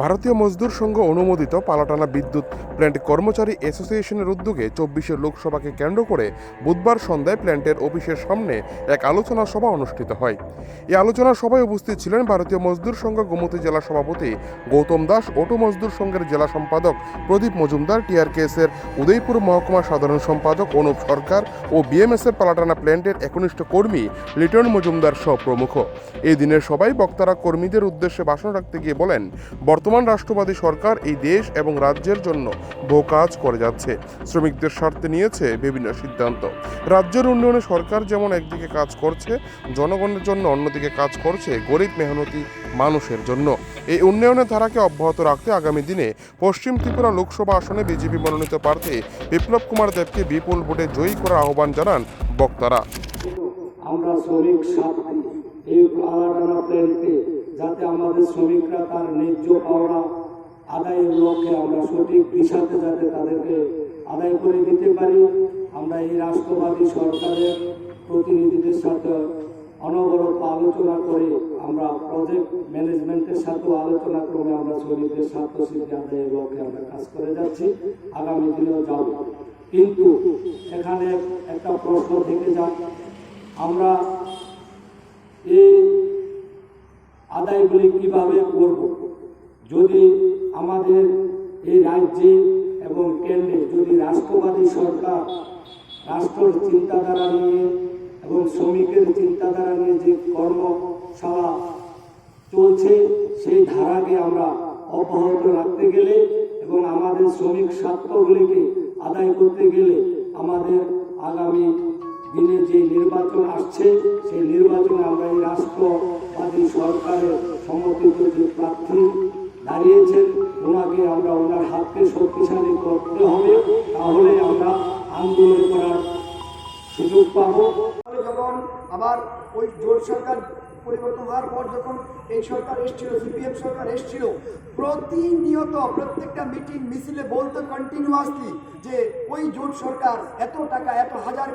ভারতীয় মজদুর সংঘ অনুমোদিত পালাটানা বিদ্যুৎ প্ল্যান্ট কর্মচারী অ্যাসোসিয়েশনের উদ্যোগে চব্বিশের লোকসভাকে কেন্দ্র করে বুধবার সন্ধ্যায় প্ল্যান্টের অফিসের সামনে এক আলোচনা সভা অনুষ্ঠিত হয়। এই আলোচনা সভায় উপস্থিত ছিলেন ভারতীয় মজদুর সংঘ গোমতী জেলা সভাপতি গৌতম দাস অটো মজদুর সংঘের জেলা সম্পাদক প্রদীপ মজুমদার, টিআরকেএসের উদয়পুর মহকুমা সাধারণ সম্পাদক অনুপ সরকার ও বিএমএসের পালাটানা প্ল্যান্টের একনিষ্ঠ কর্মী লিটন মজুমদার সহ প্রমুখ। এই দিনের সবাই বক্তারা কর্মীদের উদ্দেশ্যে ভাষণ রাখতে গিয়ে বলেন রাষ্ট্রবাদী সরকার এই দেশ এবং রাজ্যের জন্য বহু কাজ করে যাচ্ছে। শ্রমিকদের স্বার্থে নিয়েছে বিভিন্ন সিদ্ধান্ত। রাজ্যের উন্নয়নে সরকার যেমন একদিকে কাজ করছে, জনগণের জন্য অন্যদিকে কাজ করছে গরিব মেহনতি মানুষের জন্য। এই উন্নয়নের ধারাকে অব্যাহত রাখতে আগামী দিনে পশ্চিম ত্রিপুরা লোকসভা আসনে বিজেপি মনোনীত প্রার্থী বিপ্লব কুমার দেবকে বিপুল ভোটে জয়ী করার আহ্বান জানান বক্তারা। আমরা শ্রমিক এই আলাদা প্ল্যান্টে যাতে আমাদের শ্রমিকরা তার ন্যায্য পাওনা আদায়ের লক্ষ্যে আমরা সঠিক দিশাতে যাতে তাদেরকে আদায় করে দিতে পারি, আমরা এই রাষ্ট্রবাদী সরকারের প্রতিনিধিদের সাথে অনবরত আলোচনা করে আমরা প্রজেক্ট ম্যানেজমেন্টের সাথেও আলোচনা করে আমরা শ্রমিকদের স্বার্থ সিদ্ধি আদায়ের লক্ষ্যে আমরা কাজ করে যাচ্ছি, আগামী দিনেও যাব। কিন্তু এখানে একটা প্রশ্ন থেকে যায় আমরা এই আদায়গুলি কীভাবে করব? যদি আমাদের এই রাজ্যে এবং কেন্দ্রে যদি রাষ্ট্রবাদী সরকার, রাষ্ট্রের চিন্তাধারা নিয়ে এবং শ্রমিকের চিন্তাধারা নিয়ে যে কর্মশালা চলছে, সেই ধারাকে আমরা অব্যাহত রাখতে গেলে এবং আমাদের শ্রমিক স্বার্থগুলিকে আদায় করতে গেলে আমাদের আগামী দিনে যে নির্বাচন আসছে, সেই নির্বাচনে আমরা এই রাষ্ট্রবাদী সরকারের সমর্থিত যে প্রার্থী দাঁড়িয়েছেন, ওনাকে আমরা ওনার হাতকে শক্তিশালী করতে হবে। তাহলে আমরা আন্দোলন করার সুযোগ পাবো। যখন আবার ওই জোট সরকার পরিবর্তন হওয়ার পর যখন এই সরকার এসছিল, সিপিএম সরকার এসছিল। প্রতিনিয়ত প্রত্যেকটা মিটিং মিছিলে বলতো কন্টিনিউয়াসলি যে ওই জোট সরকার এত টাকা, এত হাজার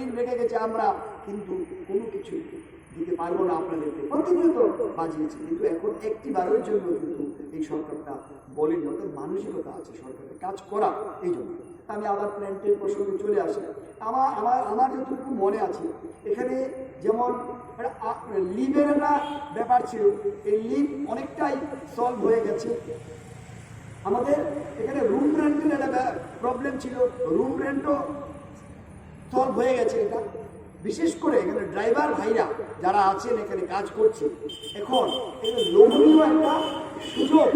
ঋণ রেখে গেছে আমরা, কিন্তু কোনো কিছু দিতে পারব না আপনাদেরকে। প্রতিনিয়ত বাজিয়েছে, কিন্তু এখন একটি বারের জন্য কিন্তু এই সরকারটা বলেনি অর্থাৎ মানসিকতা আছে সরকারের, কাজ করা এই জন্য আমি আবার প্ল্যান্টের প্রসঙ্গে চলে আসি। আমার আমার আমার যতটুকু মনে আছে, এখানে যেমন লিভের একটা ব্যাপার ছিল, এই লিভ অনেকটাই সলভ হয়ে গেছে। আমাদের এখানে রুম রেন্টের একটা প্রবলেম ছিল রুম রেন্টও সলভ হয়ে গেছে এটা। বিশেষ করে এখানে ড্রাইভার ভাইরা যারা আছেন, এখানে কাজ করছে। এখন এখানে লোভনীয় একটা সুযোগ।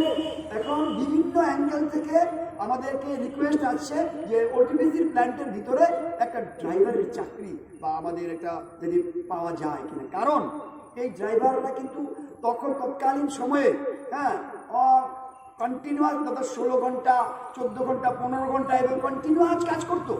এখন বিভিন্ন অ্যাঙ্গেল থেকে আমাদেরকে রিকোয়েস্ট আসছে যে ওটিপিসির প্ল্যান্টের ভিতরে একটা ড্রাইভারের চাকরি বা আমাদের একটা যদি পাওয়া যায় কিনা। কারণ এই ড্রাইভাররা কিন্তু তখন তৎকালীন সময়ে হ্যাঁ কন্টিনিউয়াস গত ষোলো ঘণ্টা, চোদ্দ ঘণ্টা, পনেরো ঘণ্টা এবং কন্টিনিউয়াস কাজ করতো।